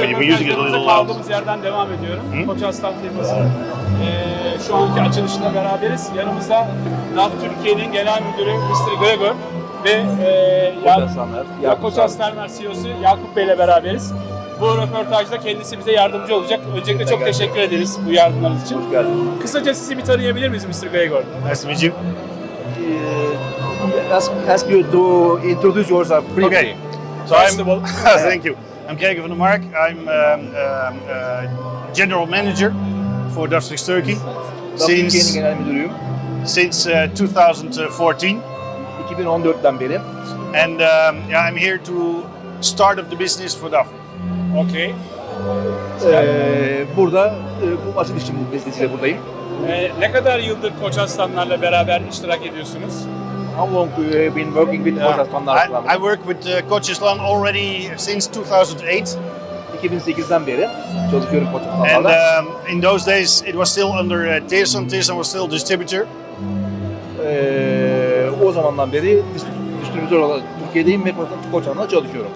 music is a little loud. Kaldığımız yerden devam ediyorum. Koç Aslan firmasının eee şu anki açılışında beraberiz. Yanımızda DAF Türkiye'nin genel müdürü Mr. Gregor ve eee Koç Ya- Koç. Aslanlar CEO'su Yakup Bey ile beraberiz. Bu röportajda kendisi bize yardımcı olacak. Öncelikle çok teşekkür ederiz bu yardımlarınız için. Hoş geldin. Kısaca sizi bir tanıyabilir miyiz Mr. Gregor? Nice to meet you. Uh, ask, ask you to introduce yourself briefly. Okay. So I'm, thank you. I'm Gregor van der Mark. I'm um, um, uh, general manager for Dustfix Turkey since genel müdürüyüm. since uh, 2014, 2014'ten beri. and um, yeah, I'm here to start up the business for DAF. Okey. Ee, burada e, bu açılış için buradayım. Ee, ne kadar yıldır Koç Aslanlar'la beraber iştirak ediyorsunuz? How long you have been working with Koç Aslanlar I, Club? I work with uh, Coach Islam already since 2008, 2008'den beri çalışıyorum Koç and um, in those days it was still under uh, Teersan. Teersan was still distributor. Ee, o zamandan beri dist- distribütör olarak Türkiye'deyim ve Koç- Koç Aslanlar'la çalışıyorum.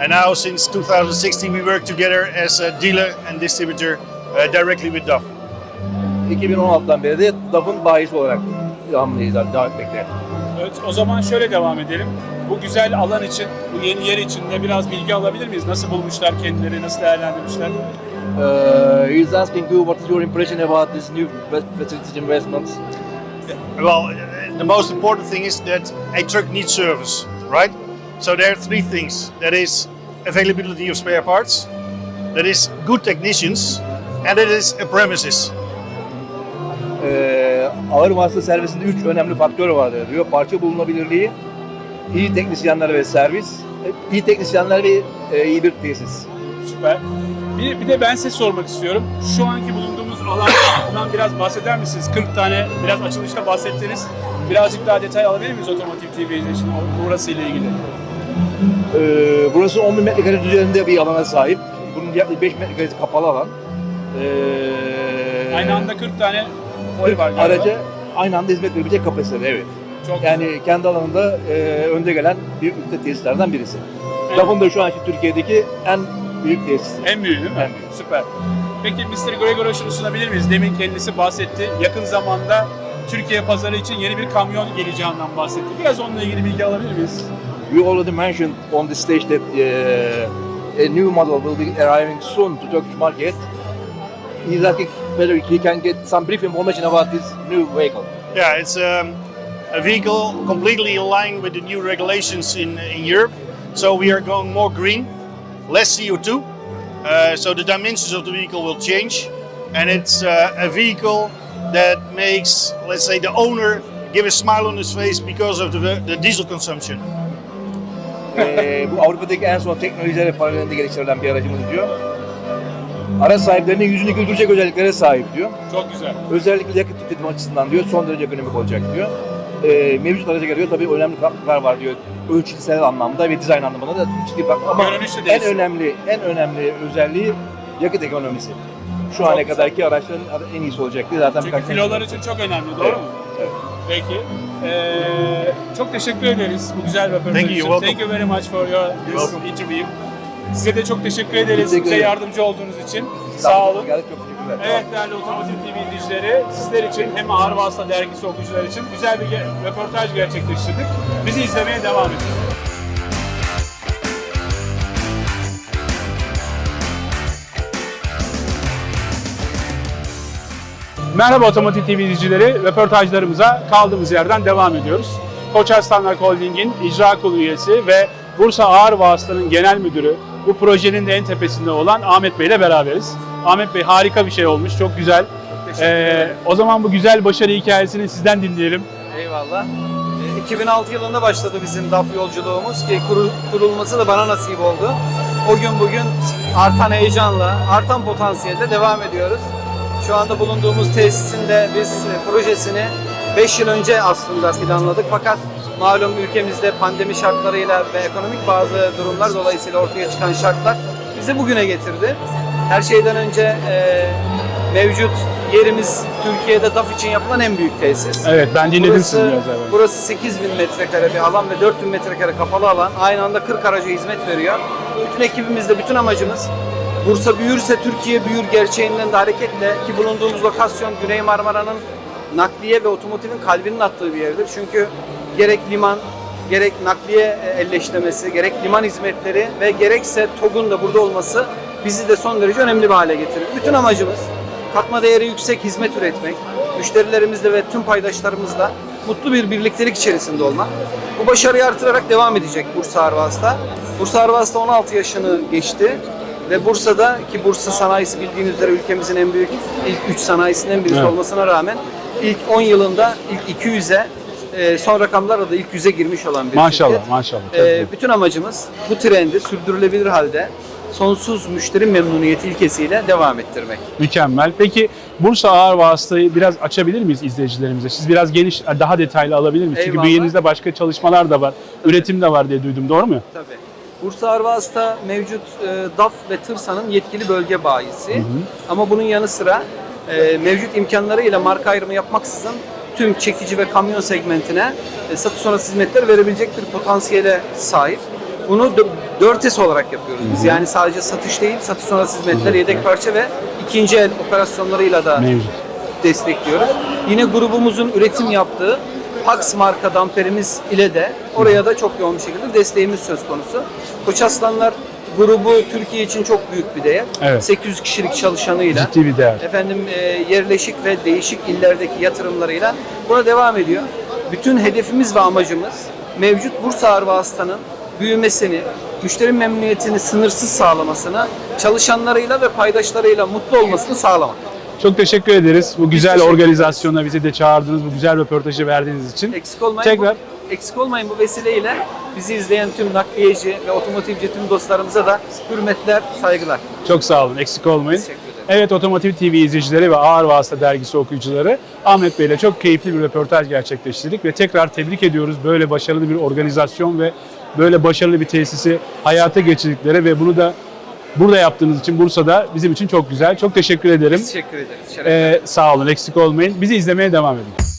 And now, since 2016, we work together as a dealer and distributor uh, directly with Duff. 2016'dan beri de DAF'ın bayisi olarak devamlıyız, devam etmekte. Evet, o zaman şöyle devam edelim. Bu güzel alan için, bu yeni yer için de biraz bilgi alabilir miyiz? Nasıl bulmuşlar kendileri, nasıl değerlendirmişler? Uh, he's asking you what is your impression about this new facility investments. Well, the most important thing is that a truck needs service, right? So there are three things. That is availability of spare parts, that is good technicians, and that is a premises. Ee, ağır vasıta servisinde üç önemli faktör vardır diyor. Parça bulunabilirliği, iyi teknisyenler ve servis, iyi teknisyenler ve e, iyi bir tesis. Süper. Bir, bir de ben size sormak istiyorum. Şu anki bulunduğumuz alandan biraz bahseder misiniz? 40 tane biraz açılışta bahsettiniz. Birazcık daha detay alabilir miyiz Otomotiv TV için burası ile ilgili? Ee, burası 10 bin metrekare üzerinde bir alana sahip. Bunun yaklaşık 5 metrekaresi kapalı alan. Ee, Aynı anda 40 tane boy var galiba. Araca aynı anda hizmet verebilecek kapasitede evet. Çok güzel. Yani kendi alanında e, önde gelen büyüklükte tesislerden birisi. Evet. DAF'ın da şu anki Türkiye'deki en büyük tesisi. En büyüğü değil mi? En büyüğü. Süper. Peki Mr. Gregor'a şunu sunabilir miyiz? Demin kendisi bahsetti. Yakın zamanda Türkiye pazarı için yeni bir kamyon geleceğinden bahsetti. Biraz onunla ilgili bilgi alabilir miyiz? You already mentioned on the stage that uh, a new model will be arriving soon to Turkish market. He's asking whether he can get some brief information about this new vehicle. Yeah, it's um, a vehicle completely in line with the new regulations in, in Europe. So we are going more green, less CO2. Uh, so the dimensions of the vehicle will change. And it's uh, a vehicle that makes, let's say, the owner give a smile on his face because of the, the diesel consumption. Ee, bu Avrupa'daki en son teknolojilere paralelinde geliştirilen bir aracımız diyor. Araç sahiplerinin yüzünü güldürecek özelliklere sahip diyor. Çok güzel. Özellikle yakıt tüketimi açısından diyor son derece ekonomik olacak diyor. Ee, mevcut araca göre diyor tabii önemli farklar var diyor. Ölçüsel anlamda ve dizayn anlamında da ciddi fark ama Görünüşte en değilsin. önemli en önemli özelliği yakıt ekonomisi. Şu ana güzel. kadarki araçların en iyisi olacak diye zaten Çünkü birkaç sene filolar için çok önemli, doğru Evet, mu? evet. Peki. Ee, çok teşekkür ederiz bu güzel röportaj Thank you, için. you're welcome. Thank you very much for your this welcome. interview. Size de çok teşekkür ederiz Teşekkür bize yardımcı olduğunuz için. Sağ olun. Geldik, çok teşekkürler. Evet değerli Otomotiv TV izleyicileri, sizler için hem Ağır Vasıta dergisi okuyucular için güzel bir röportaj gerçekleştirdik. Bizi izlemeye devam edin. Merhaba Otomotiv TV izleyicileri, röportajlarımıza kaldığımız yerden devam ediyoruz. Koç Arslanlar Holding'in icra kurulu üyesi ve Bursa Ağır Vasıta'nın genel müdürü, bu projenin de en tepesinde olan Ahmet Bey ile beraberiz. Ahmet Bey harika bir şey olmuş, çok güzel. Ee, o zaman bu güzel başarı hikayesini sizden dinleyelim. Eyvallah. E, 2006 yılında başladı bizim DAF yolculuğumuz ki kuru- kurulması da bana nasip oldu. O gün bugün artan heyecanla, artan potansiyelde devam ediyoruz. Şu anda bulunduğumuz tesisin de biz e, projesini 5 yıl önce aslında planladık fakat malum ülkemizde pandemi şartlarıyla ve ekonomik bazı durumlar dolayısıyla ortaya çıkan şartlar bizi bugüne getirdi. Her şeyden önce e, mevcut yerimiz Türkiye'de DAF için yapılan en büyük tesis. Evet ben dinledim Burası, sizi biraz evvel. burası 8000 metrekare bir alan ve 4000 metrekare kapalı alan. Aynı anda 40 araca hizmet veriyor. Bütün ekibimizde bütün amacımız Bursa büyürse Türkiye büyür gerçeğinden de hareketle ki bulunduğumuz lokasyon Güney Marmara'nın nakliye ve otomotivin kalbinin attığı bir yerdir. Çünkü gerek liman, gerek nakliye e, elleşlemesi, gerek liman hizmetleri ve gerekse TOG'un da burada olması bizi de son derece önemli bir hale getiriyor. Bütün amacımız katma değeri yüksek hizmet üretmek, müşterilerimizle ve tüm paydaşlarımızla mutlu bir birliktelik içerisinde olmak. Bu başarıyı artırarak devam edecek Bursa Arvas'ta. Bursa Arvas'ta 16 yaşını geçti ve Bursa'da ki Bursa sanayisi bildiğiniz üzere ülkemizin en büyük ilk 3 sanayisinden birisi Evet. olmasına rağmen ilk 10 yılında ilk 200'e e, son rakamlarla da ilk 100'e girmiş olan bir Maşallah, şirket. maşallah. İyi. bütün amacımız bu trendi sürdürülebilir halde sonsuz müşteri memnuniyeti ilkesiyle devam ettirmek. Mükemmel. Peki Bursa Ağır Vasıtayı biraz açabilir miyiz izleyicilerimize? Siz biraz geniş, daha detaylı alabilir miyiz? Çünkü Eyvallah. bünyenizde başka çalışmalar da var. Üretim de var diye duydum. Doğru mu? Tabii. Bursa Arvas'ta mevcut e, DAF ve TırSA'nın yetkili bölge bayisi. Ama bunun yanı sıra e, mevcut imkanlarıyla marka ayrımı yapmaksızın tüm çekici ve kamyon segmentine e, satış sonrası hizmetler verebilecek bir potansiyele sahip. Bunu 4S olarak yapıyoruz biz. Yani sadece satış değil, satış sonrası hizmetler, yedek parça ve ikinci el operasyonlarıyla da Mevcut. destekliyoruz. Yine grubumuzun üretim yaptığı Pax marka damperimiz ile de oraya da çok yoğun bir şekilde desteğimiz söz konusu. Koç Aslanlar grubu Türkiye için çok büyük bir değer. Evet. 800 kişilik çalışanıyla Ciddi bir değer. efendim e, yerleşik ve değişik illerdeki yatırımlarıyla buna devam ediyor. Bütün hedefimiz ve amacımız mevcut Bursa Arva Hastanın büyümesini, müşteri memnuniyetini sınırsız sağlamasını, çalışanlarıyla ve paydaşlarıyla mutlu olmasını sağlamak. Çok teşekkür ederiz. Bu güzel teşekkür organizasyona bizi de çağırdınız. Bu güzel röportajı verdiğiniz için. Eksik olmayın. Tekrar. Bu, eksik olmayın bu vesileyle bizi izleyen tüm nakliyeci ve otomotivci tüm dostlarımıza da hürmetler, saygılar. Çok sağ olun. Eksik olmayın. Teşekkür ederim. Evet Otomotiv TV izleyicileri ve Ağır Vasıta dergisi okuyucuları Ahmet Bey ile çok keyifli bir röportaj gerçekleştirdik ve tekrar tebrik ediyoruz böyle başarılı bir organizasyon ve böyle başarılı bir tesisi hayata geçirdikleri ve bunu da burada yaptığınız için Bursa'da bizim için çok güzel. Çok teşekkür ederim. Teşekkür ederiz. Şeref Ee, sağ olun eksik olmayın. Bizi izlemeye devam edin.